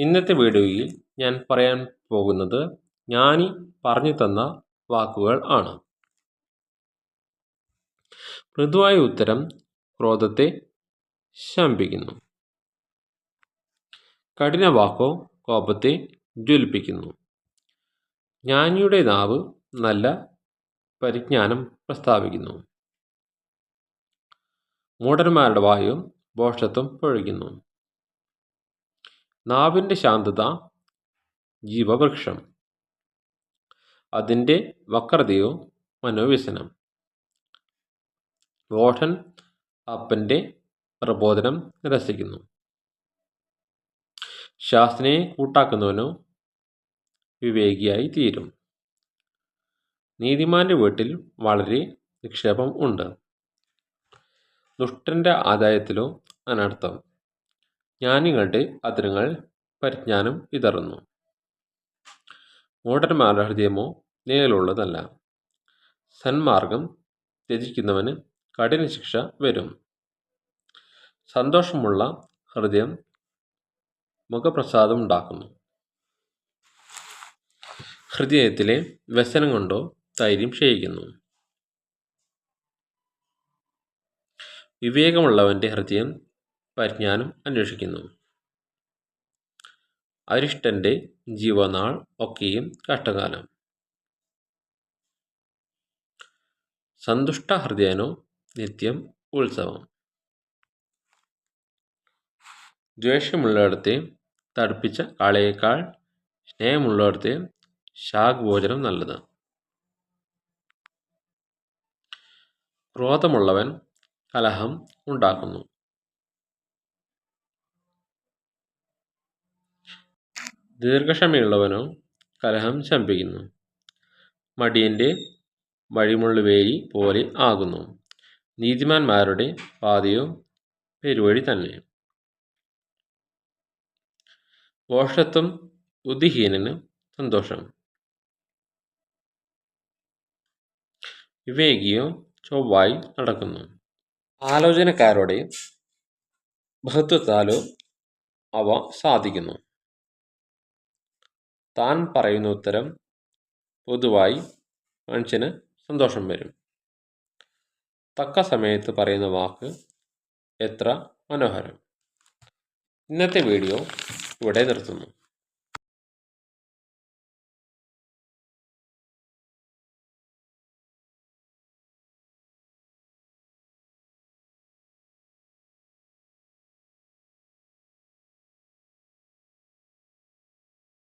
ഇന്നത്തെ വീഡിയോയിൽ ഞാൻ പറയാൻ പോകുന്നത് ജ്ഞാനി പറഞ്ഞു തന്ന വാക്കുകൾ ആണ്. മൃദുവായ ഉത്തരം ക്രോധത്തെ ശമിപ്പിക്കുന്നു. കഠിന വാക്കോ കോപത്തെ ജ്വലിപ്പിക്കുന്നു. ജ്ഞാനിയുടെ നാവ് നല്ല പരിജ്ഞാനം പ്രസ്താവിക്കുന്നു. മൂടന്മാരുടെ വായു ഭോഷത്വം പൊഴിക്കുന്നു. നാവിന്റെ ശാന്തത ജീവവൃക്ഷം അതിന്റെ വക്രതയോ മനോവ്യസനം. വോഷൻ അപ്പന്റെ പ്രബോധനം നിരസിക്കുന്നു. ശാസ്ത്രയെ കൂട്ടാക്കുന്നവനോ വിവേകിയായി തീരും. നീതിമാന്റെ വീട്ടിൽ വളരെ നിക്ഷേപം ഉണ്ട്. ദുഷ്ടന്റെ ആദായത്തിലോ അനർത്ഥം. ജ്ഞാനികളുടെ അതിരങ്ങൾ പരിജ്ഞാനം വിതറുന്നു മൂഢന്മാരുടെ ഹൃദയമോ നേരിലുള്ളതല്ല സന്മാർഗം ത്യജിക്കുന്നവന് കഠിന ശിക്ഷ വരും. സന്തോഷമുള്ള ഹൃദയം മുഖപ്രസാദം ഉണ്ടാക്കുന്നു ഹൃദയത്തിലെ വ്യസനം കൊണ്ടോ ധൈര്യം ക്ഷയിക്കുന്നു. വിവേകമുള്ളവന്റെ ഹൃദയം പരിജ്ഞാനം അന്വേഷിക്കുന്നു. അരിഷ്ടന്റെ ജീവനാൾ ഒക്കെയും കഷ്ടകാലം. സന്തുഷ്ട ഹൃദയനോ നിത്യം ഉത്സവം. ദ്വേഷമുള്ളിടത്തെ തടുപ്പിച്ച കാളയേക്കാൾ സ്നേഹമുള്ളിടത്തെ ശാഖഭോജനം നല്ലത്. ക്രോധമുള്ളവൻ കലഹം ഉണ്ടാക്കുന്നു. ദീർഘക്ഷമയുള്ളവനോ കലഹം ശമിപ്പിക്കുന്നു. മടിയന്റെ വഴിമുള്ളുവേലി പോലെ ആകുന്നു. നീതിമാന്മാരുടെ പാതയോ പെരുവഴി തന്നെ. ഭോഷത്വം ബുദ്ധിഹീനന് സന്തോഷം. വിവേകിയോ ചൊവ്വായി നടക്കുന്നു. ആലോചനക്കാരോടെ ബഹുത്വത്താലോ അവ സാധിക്കുന്നു. താൻ പറയുന്ന ഉത്തരം പൊതുവായി മനുഷ്യന് സന്തോഷം വരും. തക്ക സമയത്ത് പറയുന്ന വാക്ക് എത്ര മനോഹരം. ഇന്നത്തെ വീഡിയോ ഇവിടെ നിർത്തുന്നു.